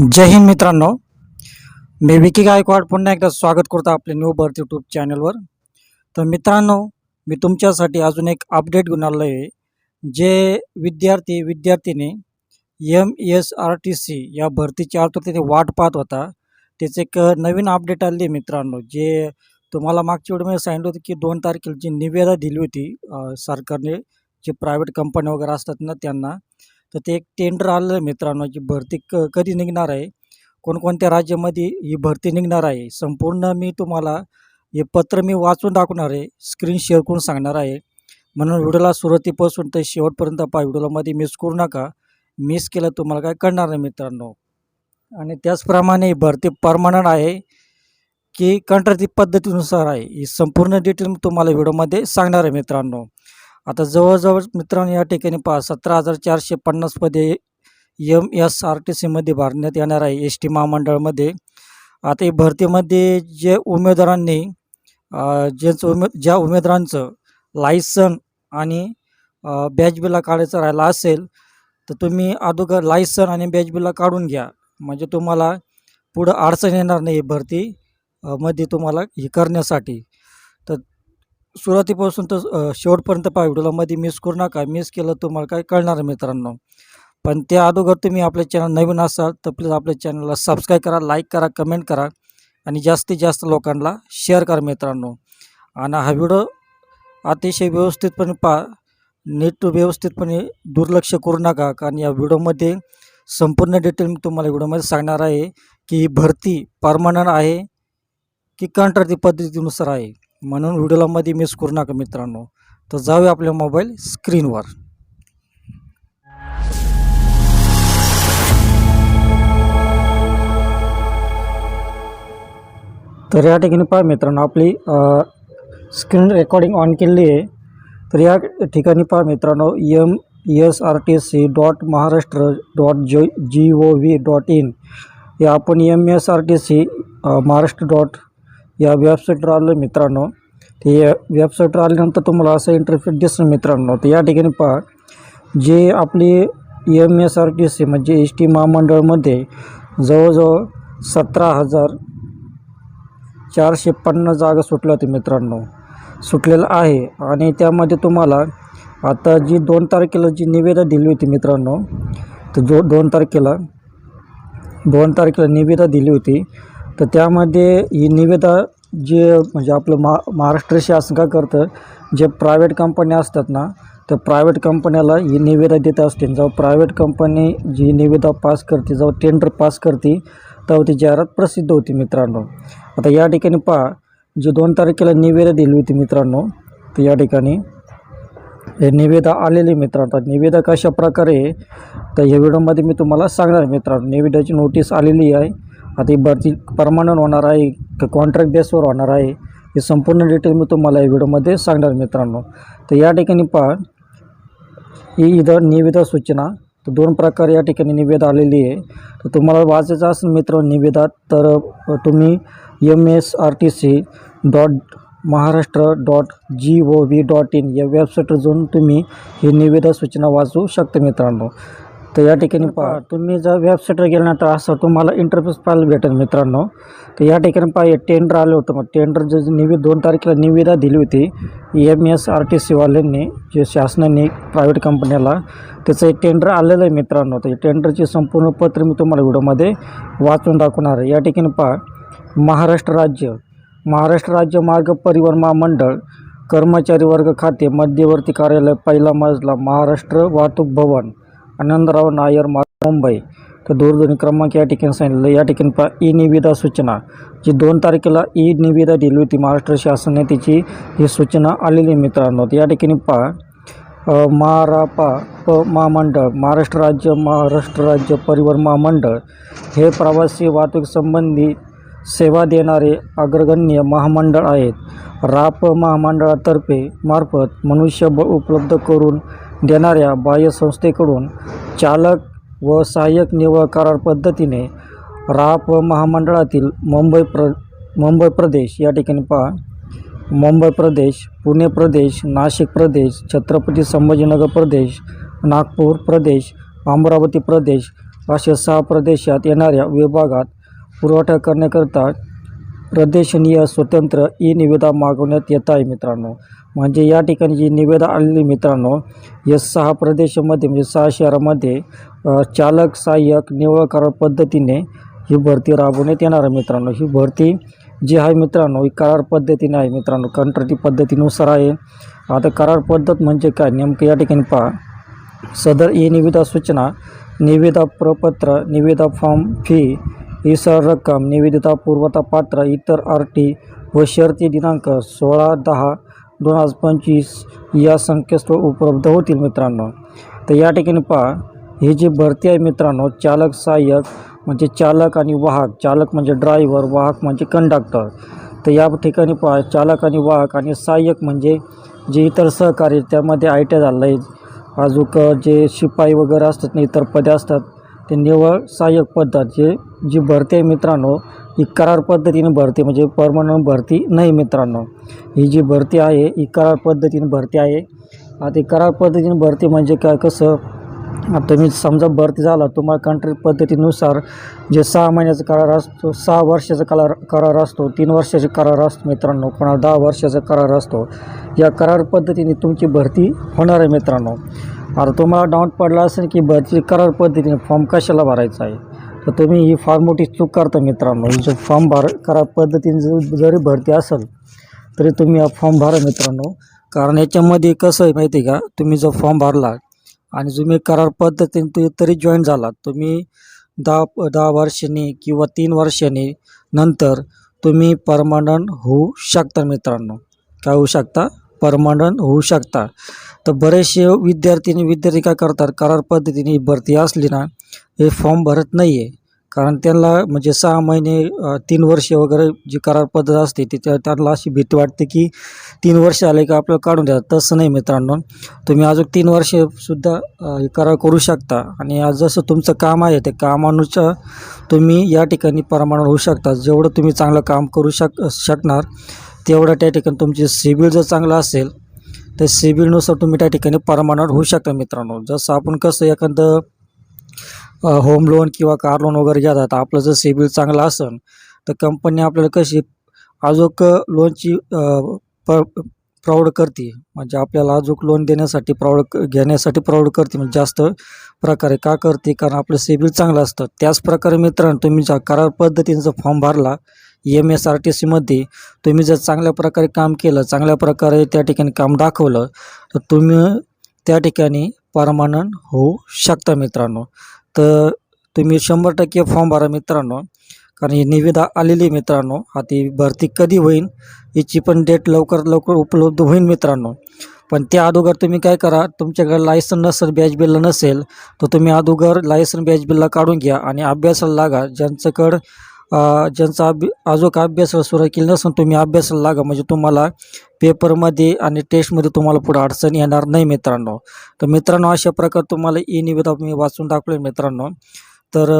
जय हिंद मित्रांनो. मी विकी गायकवाड. पुन्हा एकदा स्वागत करतो आपल्या न्यू बर्थ यूट्यूब चॅनलवर तर मित्रांनो मी तुमच्यासाठी अजून एक अपडेट घेऊन आलो आहे जे विद्यार्थी विद्यार्थिनी M S R T C या भरतीची तिथे वाट पाहत होता. त्याचे एक नवीन अपडेट आले मित्रांनो. जे तुम्हाला मागच्या वेळेमध्ये सांगितलं होतं की दोन तारखेला जी निवेदा दिली होती सरकारने जे प्रायव्हेट कंपन्या वगैरे असतात ना त्यांना तर ते एक टेंडर आलं आहे मित्रांनो जी भरती क कधी निघणार आहे? कोणकोणत्या राज्यामध्ये ही भरती निघणार आहे? संपूर्ण मी तुम्हाला हे पत्र मी वाचून दाखवणार आहे स्क्रीन शेअर करून सांगणार आहे. म्हणून व्हिडिओला सुरुवातीपासून ते शेवटपर्यंत पहा व्हिडिओमध्ये मिस करू नका. मिस केलं तुम्हाला काय कळणार नाही मित्रांनो. आणि त्याचप्रमाणे भरती परमनंट आहे की कंत्राटी पद्धतीनुसार आहे ही संपूर्ण डिटेल तुम्हाला व्हिडिओमध्ये सांगणार आहे मित्रांनो. आता जवळजवळ मित्रांनो या ठिकाणी पहा सतरा हजार चारशे पन्नास पदे एम एस आर टी सीमध्ये भरण्यात येणार आहे एस टी महामंडळामध्ये. आता या भरतीमध्ये जे उमेदवारांनी ज्यांचं उमे ज्या उमेदवारांचं लायसन आणि बॅच बिला काढायचं राहिला असेल तर तुम्ही अगोदर लायसन आणि बॅच बिला काढून घ्या. म्हणजे तुम्हाला पुढं अडचण येणार नाही ही भरती मध्ये तुम्हाला हे करण्यासाठी. सुरुवातीपासून तर शेवटपर्यंत पहा व्हिडिओला मध्ये मिस करू नका. मिस केलं तुम्हाला काय कळणार मित्रांनो. पण त्या अगोदर तुम्ही आपल्या चॅनल नवीन असाल तर प्लीज आपल्या चॅनलला सबस्क्राईब करा लाईक करा कमेंट करा आणि जास्तीत जास्त लोकांना शेअर करा मित्रांनो. आणि हा व्हिडिओ अतिशय व्यवस्थितपणे पहा नीट व्यवस्थितपणे दुर्लक्ष करू नका. कारण या व्हिडिओमध्ये संपूर्ण डिटेल मी तुम्हाला व्हिडिओमध्ये सांगणार आहे की ही भरती परमनंट आहे की कंत्राटी पद्धतीनुसार आहे. म्हणून व्हिडिओला मध्ये मिस करू नका मित्रांनो. तर जाऊया आपल्या मोबाईल स्क्रीनवर तर या ठिकाणी पहा मित्रांनो आपली स्क्रीन रेकॉर्डिंग ऑन केलेली आहे. तर या ठिकाणी पहा मित्रांनो M S R T C dot Maharashtra dot जो G O V dot in या आपण M S R T C Maharashtra dot या वेबसाईटवर आलो मित्रांनो. ते या वेबसाईटवर आल्यानंतर तुम्हाला असं इंटरफेस दिसेल मित्रांनो. तर या ठिकाणी पहा. जे आपली M S R T C म्हणजे एस टी महामंडळमध्ये जवळजवळ सतरा हजार चारशे पन्नास जागा सुटल्या होत्या मित्रांनो. सुटलेलं आहे. आणि त्यामध्ये तुम्हाला आता जी दोन तारखेला जी निवेदा दिली होती मित्रांनो तर जो दोन तारखेला दोन तारखेला निवेदा दिली होती तर त्यामध्ये ही निवेदा जे म्हणजे आपलं मा महाराष्ट्र शासन काय करतं जे प्रायव्हेट कंपन्या असतात ना तर प्रायव्हेट कंपन्याला ही निवेदा देत असते. जेव्हा प्रायव्हेट कंपनी जी निवेदा पास करते जेव्हा टेंडर पास करते तेव्हा ती जाहिरात प्रसिद्ध होती मित्रांनो. आता या ठिकाणी पहा जी दोन तारखेला निवेदा दिली होती मित्रांनो तर या ठिकाणी हे निवेदा आलेली मित्रांनो. निवेदा कशा प्रकारे तर या व्हिडिओमध्ये मी तुम्हाला सांगणार मित्रांनो. निवेदाची नोटीस आलेली आहे. आता ही भरती परमानंट होणार आहे का कॉन्ट्रॅक्ट बेसवर होणार आहे हे संपूर्ण डिटेल मी तुम्हाला या व्हिडिओमध्ये सांगणार मित्रांनो. तर या ठिकाणी पहा ही इथं निवेदा सूचना तर दोन प्रकारे या ठिकाणी निवेदा आलेली आहे. तर तुम्हाला वाचायचं असेल मित्र निवेदा तर तुम्ही M S R T C dot Maharashtra dot G O V dot in या वेबसाईटवर जाऊन तुम्ही ही निवेदा सूचना वाचू शकता मित्रांनो. तर या ठिकाणी पहा तुम्ही जर वेबसाईटवर गेल्यानंतर असं तुम्हाला इंटरफेस पाहायला भेटेल मित्रांनो. तर या ठिकाणी पहा टेंडर आलं होतं. मग टेंडर जे निवे दोन तारखेला निविदा दिली होती एम एस आर टी सीवाल्यांनी जे शासनाने प्रायव्हेट कंपन्याला त्याचं एक टेंडर आलेलं आहे मित्रांनो. तर टेंडरचे संपूर्ण पत्र मी तुम्हाला व्हिडिओमध्ये वाचून दाखवणार आहे. या ठिकाणी पहा महाराष्ट्र राज्य. महाराष्ट्र राज्य मार्ग परिवहन महामंडळ कर्मचारी वर्ग खाते मध्यवर्ती कार्यालय पहिला मजला महाराष्ट्र वाहतूक भवन. आनंदराव नायर मुंबई. तर दूरध्वनी क्रमांक या ठिकाणी सांगितलं या ठिकाणी पहा ई निविदा सूचना. जी दोन तारखेला ई निविदा दिली होती महाराष्ट्र शासनाने तिची ही सूचना आलेली मित्रांनो. या ठिकाणी पहा अ, महारापा प महामंडळ महाराष्ट्र राज्य महाराष्ट्र राज्य परिवहन महामंडळ हे प्रवासी वाहतूक संबंधी सेवा देणारे अग्रगण्य महामंडळ आहेत. राप महामंडळातर्फे मार्फत मनुष्यबळ उपलब्ध करून देणाऱ्या बाह्य संस्थेकडून चालक व सहाय्यक निवड करार पद्धतीने राप महामंडळातील मुंबई प्र मुंबई प्रदेश या ठिकाणी पहा. मुंबई प्रदेश पुणे प्रदेश नाशिक प्रदेश छत्रपती संभाजीनगर प्रदेश नागपूर प्रदेश अमरावती प्रदेश अशा सहा प्रदेशात येणाऱ्या विभागात पुरवठा करण्याकरता प्रदेशनीय स्वतंत्र ई निविदा मागवण्यात येत आहे मित्रांनो. म्हणजे या ठिकाणी जी निविदा आलेली मित्रांनो या सहा प्रदेशामध्ये म्हणजे सहा शहरामध्ये चालक सहाय्यक निवळ करार पद्धतीने ही भरती राबवण्यात येणार आहे मित्रांनो. ही भरती जी आहे मित्रांनो ही करार पद्धतीने आहे मित्रांनो. कंत्राटी पद्धतीनुसार आहे. आता करार पद्धत म्हणजे काय? नेमकं या ठिकाणी पहा. सदर ई निविदा सूचना निविदा प्रपत्र निविदा फॉर्म फी ही सर रक्कम निविदा पूर्वता पात्र इतर आर टी व शर्ती दिनांक सोळा दहा दोन हजार पंचवीस या संकेतस्थळ उपलब्ध होतील मित्रांनो. तर या ठिकाणी पहा ही जी भरती आहे मित्रांनो चालक सहाय्यक म्हणजे चालक आणि वाहक. चालक म्हणजे ड्रायव्हर वाहक म्हणजे कंडक्टर तर या ठिकाणी पहा चालक आणि वाहक आणि सहाय्यक म्हणजे जे इतर सहकारी त्यामध्ये आय टी झालं आहे अजूक जे शिपाई वगैरे असतात ना इतर पदे असतात ते निवळ सहाय्यक पद्धत जे जी भरती आहे मित्रांनो ही करार पद्धतीने भरती म्हणजे परमनंट भरती नाही मित्रांनो. ही जी भरती आहे ही करार पद्धतीने भरती आहे. आता करार पद्धतीने भरती म्हणजे काय कसं? तुम्ही समजा भरती झाला तुम्हाला कंट्री पद्धतीनुसार जे सहा महिन्याचा करार असतो सहा वर्षाचा करार करार असतो तीन वर्षाचा करार असतो मित्रांनो कोणाला दहा वर्षाचा करार असतो या करार पद्धतीने तुमची भरती होणार आहे मित्रांनो. आता तुम्हाला डाऊट पडला असेल की भरती करार पद्धतीने फॉर्म कशाला भरायचा आहे? तर तुम्ही ही फार मोठी चूक करता मित्रांनो. ही जो फॉर्म भर करार पद्धतीने जरी जरी भरती असेल तरी तुम्ही हा फॉर्म भरा मित्रांनो. कारण याच्यामध्ये कसं आहे माहिती आहे का? तुम्ही जो फॉर्म भरला आणि तुम्ही करार पद्धतीने तुम्ही तरी जॉईन झालात तुम्ही दहा दहा वर्षांनी किंवा तीन वर्षांनी नंतर तुम्ही परमानंट होऊ शकता मित्रांनो. काय होऊ शकता? परमानंट होऊ शकता तर बरेचसे विद्यार्थी विद्यार्थी काय करतात? करार पद्धतीने भरती असली ना हे फॉर्म भरत नाही आहे कारण त्यांना म्हणजे सहा महिने तीन वर्षे वगैरे जी करार पद्धत असते ती त्यांना अशी भीती वाटते की तीन वर्ष आले का आपल्याला काढून द्या. तसं नाही मित्रांनो. तुम्ही अजून तीन वर्षेसुद्धा करार करू शकता. आणि आज जसं तुमचं काम आहे ते कामानुसार तुम्ही या ठिकाणी परमानंट होऊ शकता. जेवढं तुम्ही चांगलं काम करू शक शकणार तेवढं त्या ठिकाणी तुमची सिबिल जर चांगलं असेल तर सिबिलनुसार तुम्ही त्या ठिकाणी परमानंट होऊ शकता मित्रांनो. जसं आपण कसं एखादं होम लोन किंवा कार लोन वगैरे घेतात आपलं जर सिबिल चांगलं असेल तर कंपनी आपल्याला कशी अजूक लोनची प्रौढ करते. म्हणजे आपल्याला अजूक लोन देण्यासाठी प्रौढ क- घेण्यासाठी प्राऊड करते. म्हणजे जास्त प्रकारे का करते? कारण आपलं सिबिल चांगलं असतं. त्याच प्रकारे मित्रांनो तुम्ही ज्या करार पद्धतीचा फॉर्म भरला एम एस आर टी सीमध्ये तुम्ही जर चांगल्या प्रकारे काम केलं चांगल्या प्रकारे त्या ठिकाणी काम दाखवलं तर तुम्ही त्या ठिकाणी परमानंट होऊ शकता मित्रांनो. तर तुम्ही शंभर टक्के फॉर्म भरा मित्रांनो. कारण ही निविदा आलेली आहे मित्रांनो. हा ती भरती कधी होईल याची पण डेट लवकरात लवकर उपलब्ध होईल मित्रांनो. पण त्या अगोदर तुम्ही काय करा तुमच्याकडे लायसन नसेल बॅच बिल नसेल तर तुम्ही अगोदर लायसन बॅच बिलला काढून घ्या आणि अभ्यासाला लागा ज्यांच्याकडं ज्यांचा अभ्य अजून अभ्यास सुरू केला नसेल तुम्ही अभ्यासाला लागा. म्हणजे तुम्हाला पेपरमध्ये आणि टेस्टमध्ये तुम्हाला पुढे अडचण येणार नाही मित्रांनो. तर मित्रांनो अशा प्रकारे तुम्हाला ई निविदा मी वाचून टाकलो मित्रांनो. तर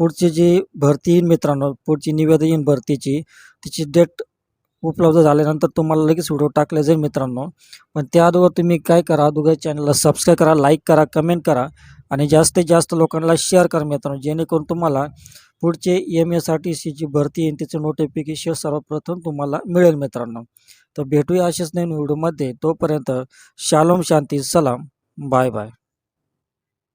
पुढची जी भरती येईल मित्रांनो पुढची निवेदन येईन भरतीची तिची डेट उपलब्ध झाल्यानंतर तुम्हाला लगेच व्हिडिओ टाकले जाईल मित्रांनो. पण त्या अगोदर तुम्ही काय करा अगोदर चॅनलला सबस्क्राईब करा लाईक करा कमेंट करा आणि जास्तीत जास्त लोकांना शेअर करा मित्रांनो जेणेकरून तुम्हाला पुढचे एम एस आर टी सीची भरती येईल त्याचं नोटिफिकेशन सर्वप्रथम तुम्हाला मिळेल मित्रांनो. तर भेटूया असेच नवीन व्हिडिओमध्ये तोपर्यंत शालोम शांती सलाम. Bye bye.